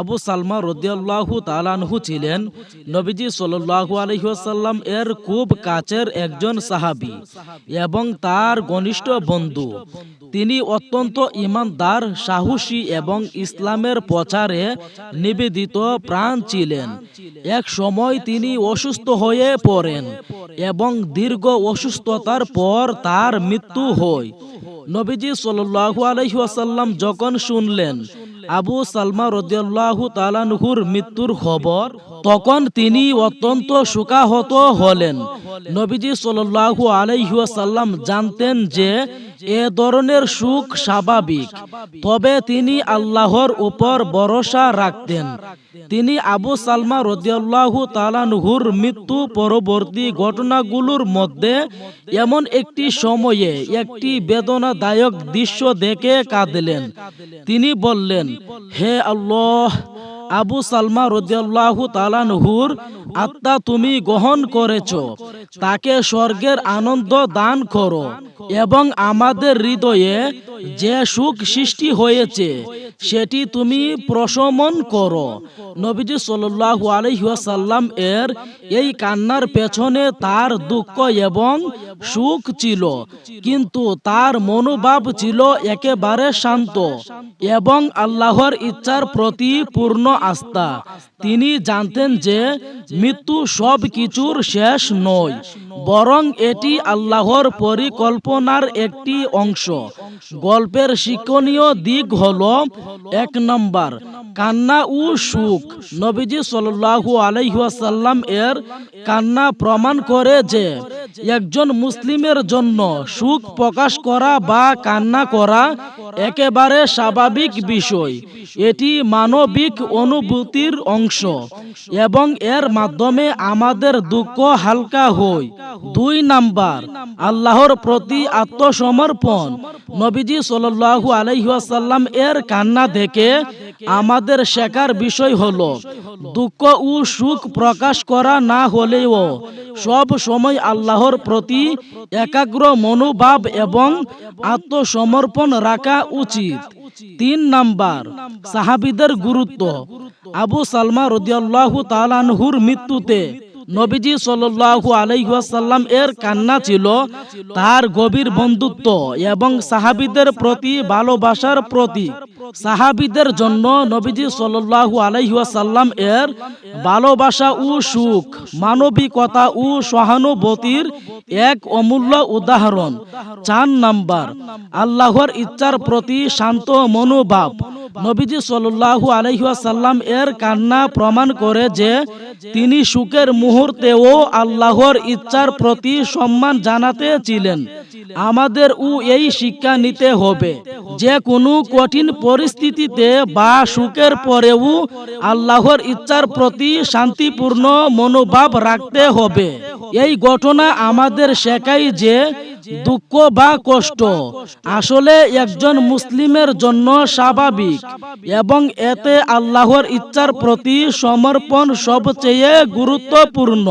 আবু সালমা রদিয়াল্লাহু তালানহু ছিলেন নবীজি সাল্লাল্লাহু আলহিহাসাল্লাম এর খুব কাছের একজন সাহাবী এবং তার ঘনিষ্ঠ বন্ধু। তিনি অত্যন্ত ইমানদার, সাহসী এবং ইসলামের প্রচারে নিবেদিত প্রাণ ছিলেন। এক সময় তিনি অসুস্থ হয়ে পড়েন এবং দীর্ঘ অসুস্থতার পর তার মৃত্যু হয়। নবীজি সাল্লাল্লাহু আলাইহি ওয়াসাল্লাম যখন শুনলেন আবু সালমা রদিয়াল্লাহু তালানহুর মৃত্যুর খবর তখন তিনি অত্যন্ত শোকাহত হলেন। নবীজি সাল্লাল্লাহু আলাইহি ওয়াসাল্লাম জানতেন যে এ ধরনের সুখ স্বাভাবিক। তবে তিনি আল্লাহর উপর ভরসা রাখতেন। তিনি আবু সালমা রদিয়াল্লাহু তালানহুর মৃত্যু পরবর্তী ঘটনাগুলোর মধ্যে এমন একটি সময়ে একটি বেদনাদায়ক দৃশ্য দেখে কাঁদলেন। তিনি বললেন, হে আল্লাহ আবু সালমা রদিয়াল্লাহু তালানহুর আত্মা তুমি গ্রহণ করেছ। তাকে স্বর্গের আনন্দ দান করো এবং আমাদের হৃদয়ে যে সুখ সৃষ্টি হয়েছে, সেটি তুমি প্রশমন করো। নবীজি সাল্লাল্লাহু আলাইহি ওয়াসাল্লাম এর এই কান্নার পেছনে তার দুঃখ এবং সুখ ছিল, কিন্তু তার মনোভাব ছিল একেবারে শান্ত এবং আল্লাহর ইচ্ছার প্রতি পূর্ণ আস্থা। তিনি জানতেন যে মৃত্যু সব কিছুর শেষ নয়, বরং এটি আল্লাহর পরিকল্পনার একটি অংশ। গল্পের শিক্ষণীয় দিক হল এক নম্বর, কান্না ও সুখ। নবীজি সাল্লাল্লাহু আলাইহি ওয়াসাল্লাম এর কান্না প্রমাণ করে যে একজন মুসলিমের জন্য সুখ প্রকাশ করা বা কান্না করা একেবারে স্বাভাবিক বিষয়। এটি মানবিক অনুভূতির অংশ এবং এর মাধ্যমে আমাদের দুঃখ হালকা হয়। দুই নাম্বার আল্লাহর প্রতি আত্মসমর্পণ। নবীজি সাল্লাল্লাহু আলাইহি ওয়াসাল্লাম এর কান্না দেখে আমাদের শেখার বিষয় হলো দুঃখ ও সুখ প্রকাশ করা না হলেও সব সময় আল্লাহর প্রতি একাগ্র মনোভাব এবং আত্মসমর্পণ রাখা উচিত। তিন নাম্বার সাহাবিদের গুরুত্ব। আবু সালমা রদিয়াল্লাহু তালানহুর মৃত্যুতে নবীজি সাল্লাল্লাহু আলাইহি ওয়াসাল্লাম এর কান্না ছিল তার গভীর বন্ধুত্ব এবং সাহাবিদের প্রতি ভালোবাসার প্রতীক সাহাবিদের জন্য নবীজি সাল্লাল্লাহু আলাইহি ওয়াসাল্লাম এর ভালোবাসা ও সুখ, মানবিকতা ও সহানুভূতির এক অমূল্য উদাহরণ। চার নাম্বার, আল্লাহর ইচ্ছার প্রতি শান্ত মনোভাব। নবীজি সাল্লাল্লাহু আলাইহি এর কান্না প্রমাণ করে যে তিনি সুখের মুহূর্তেও আল্লাহর ইচ্ছার প্রতি সম্মান জানাতে ছিলেন। আমাদের ও এই শিক্ষা নিতে হবে। যে কোনো কঠিন পরিস্থিতিতে বা সুখের পরেও আল্লাহর ইচ্ছার প্রতি শান্তিপূর্ণ মনোভাব রাখতে হবে। এই ঘটনা আমাদের শেখায় যে দুঃখ বা কষ্ট আসলে একজন মুসলিমের জন্য স্বাভাবিক এবং এতে আল্লাহর ইচ্ছার প্রতি সমর্পণ সবচেয়ে গুরুত্বপূর্ণ।